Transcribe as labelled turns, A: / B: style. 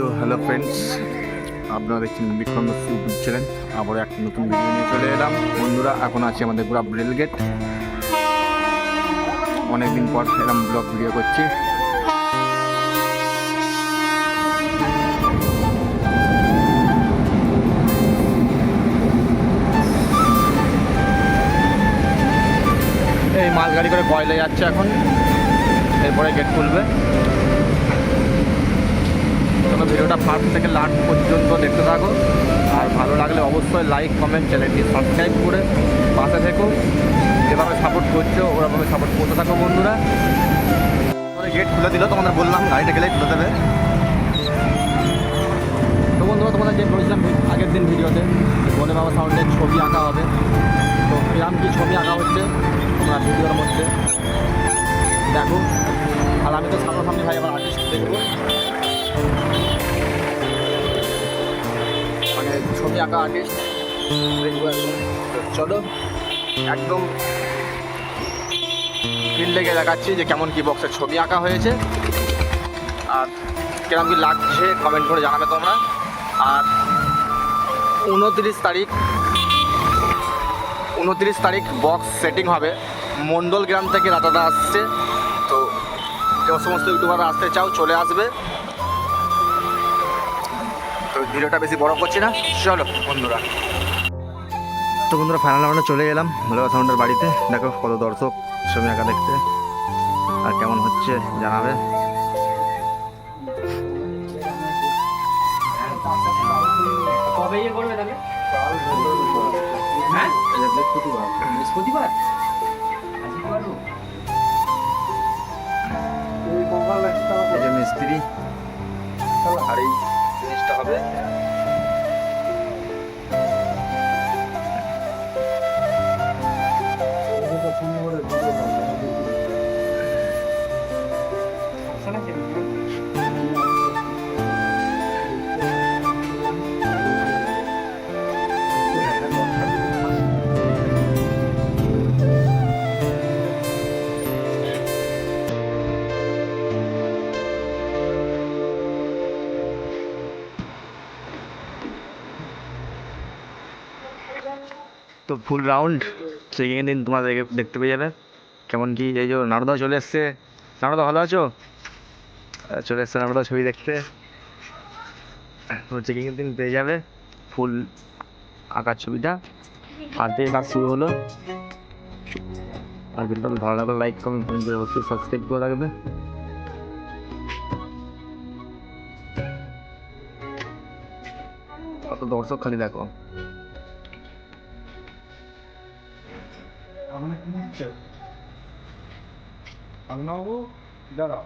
A: তো hello friends আপনারা দেখছেন বিক্রম ইউটিউব চ্যানেল আবার একটা নতুন ভিডিও নিয়ে চলে এলাম। বন্ধুরা, এখন আছে আমাদের পুরা গোলাপ রেলগেট অনেকদিন পর এরকম ব্লগ ভিডিও করছি। এই মালগাড়ি করে কয়লা যাচ্ছে এখন। এরপরে গেট খুলবে। তোমরা ভিডিওটা ফার্স্ট থেকে লাস্ট পর্যন্ত দেখতে থাকো। আর ভালো লাগলে অবশ্যই লাইক কমেন্ট চ্যানেলটি সাবস্ক্রাইব করে পাশে থেকো। যেভাবে সাপোর্ট করছ ওরকমভাবে সাপোর্ট করতে থাকো বন্ধুরা। গেট খুলে দিল তোমাদের বললাম গাড়িটা গেলেই খুলে দেবে। তো বন্ধুরা তোমাদের যে বলেছিলাম আগের দিন ভিডিওতে বলে বাবা সাউন্ডের ছবি আঁকা হবে। তো কিরাম কি ছবি আঁকা হচ্ছে? তোমরা ভিডিওর মধ্যে আঁকা আর্টিস্ট একদম চলো, একদম ফিল্ডে দেখাচ্ছি যে কেমন কি বক্সের ছবি আঁকা হয়েছে। আর কেমন কি লাগছে কমেন্ট করে জানাবে তোমরা। আর উনত্রিশ তারিখ উনত্রিশ তারিখ বক্স সেটিং হবে। মণ্ডল গ্রাম থেকে রাতাদা আসছে। তো যে সমস্ত ইউটিউবাররা আসতে চাও, চলে আসবে। ভিডিওটা বেশি বড় করছি না। চলো বন্ধুরা। তো বন্ধুরা ফাইনাল আমরা চলে গেলাম ভোলা সাউন্ডের বাড়িতে। দেখো কত দর্শক ছবি আঁকা দেখতে। আর কেমন হচ্ছে জানাবে।
B: ইয়ে হ্যাঁ?
A: মিস্ত্রি। আর এই হবে। তো ফুল রাউন্ড সেকেন্ড দিন তোমরা দেখতে পেয়ে যাবে। কেমন কি, এই যে নারদা চলে এসছে। নারদা, ভালো আছো? চলে এসছে নারদা ছবি দেখতে। তো চেকিং দিন পেয়ে যাবে ফুল আঁকার ছবিটা। আর থেকে কাজ শুরু হলো। আর ভিডিওটা ভালো লাগলে লাইক কমেন্ট করে অবশ্যই সাবস্ক্রাইব করে রাখবে। কত দর্শক খালি দেখো।
B: দাঁড়াও।